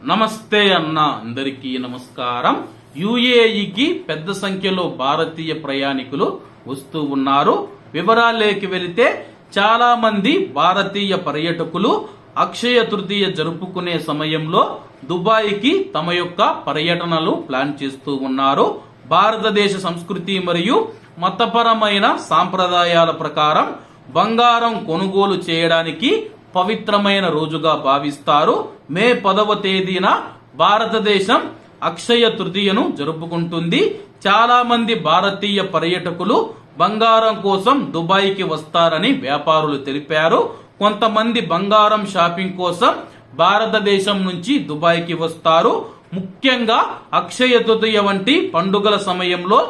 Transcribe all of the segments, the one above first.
నమస్తే అన్న అందరికీ నమస్కారం. యుఏఈకి పెద్ద సంఖ్యలో భారతీయ ప్రయాణికులు వస్తూ ఉన్నారు. వివరాలేకి వెళితే చాలా మంది భారతీయ పర్యటకులు అక్షయ తృతీయ జరుపుకునే సమయంలో దుబాయ్కి తమ యొక్క పర్యటనలు ప్లాన్ చేస్తూ ఉన్నారు. భారతదేశ సంస్కృతి మరియు మతపరమైన సాంప్రదాయాల ప్రకారం బంగారం కొనుగోలు చేయడానికి పవిత్రమైన రోజుగా భావిస్తారు. మే పదవ తేదీన భారతదేశం అక్షయ తృతీయను జరుపుకుంటుంది. చాలా మంది భారతీయ పర్యటకులు బంగారం కోసం దుబాయ్కి వస్తారని వ్యాపారులు తెలిపారు. కొంతమంది బంగారం షాపింగ్ కోసం భారతదేశం నుంచి దుబాయ్కి వస్తారు. ముఖ్యంగా అక్షయ తృతీయ వంటి పండుగల సమయంలో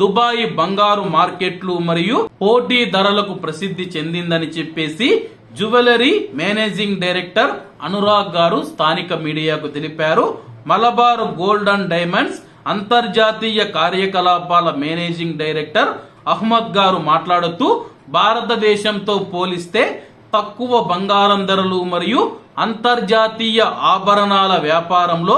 దుబాయ్ బంగారు మార్కెట్లు మరియు పోటీ ధరలకు ప్రసిద్ధి చెందిందని చెప్పేసి జ్యువెలరీ మేనేజింగ్ డైరెక్టర్ అనురాగ్ గారు స్థానిక మీడియాకు తెలిపారు. మలబార్ గోల్డ్ అండ్ డైమండ్స్ అంతర్జాతీయ కార్యకలాపాల మేనేజింగ్ డైరెక్టర్ అహ్మద్ గారు మాట్లాడుతూ భారతదేశంతో పోలిస్తే తక్కువ బంగారం ధరలు మరియు అంతర్జాతీయ ఆభరణాల వ్యాపారంలో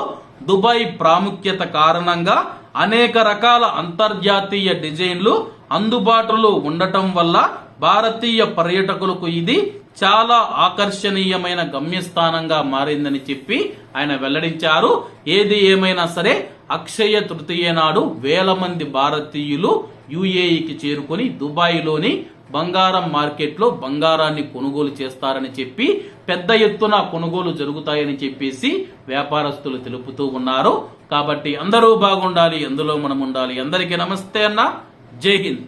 దుబాయ్ ప్రాముఖ్యత కారణంగా అనేక రకాల అంతర్జాతీయ డిజైన్లు అందుబాటులో ఉండటం వల్ల భారతీయ పర్యటకులకు ఇది చాలా ఆకర్షణీయమైన గమ్యస్థానంగా మారిందని చెప్పి ఆయన వెల్లడించారు. ఏది ఏమైనా సరే అక్షయ తృతీయ నాడు వేల మంది భారతీయులు యుఏఈకి చేరుకొని దుబాయ్లోని బంగారం మార్కెట్లో బంగారాన్ని కొనుగోలు చేస్తారని చెప్పి పెద్ద ఎత్తున కొనుగోలు జరుగుతాయని చెప్పేసి వ్యాపారస్తులు తెలుపుతూ ఉన్నారు. కాబట్టి అందరూ బాగుండాలి ఎందులో మనం ఉండాలి అందరికీ నమస్తే అన్న. జై హింద్.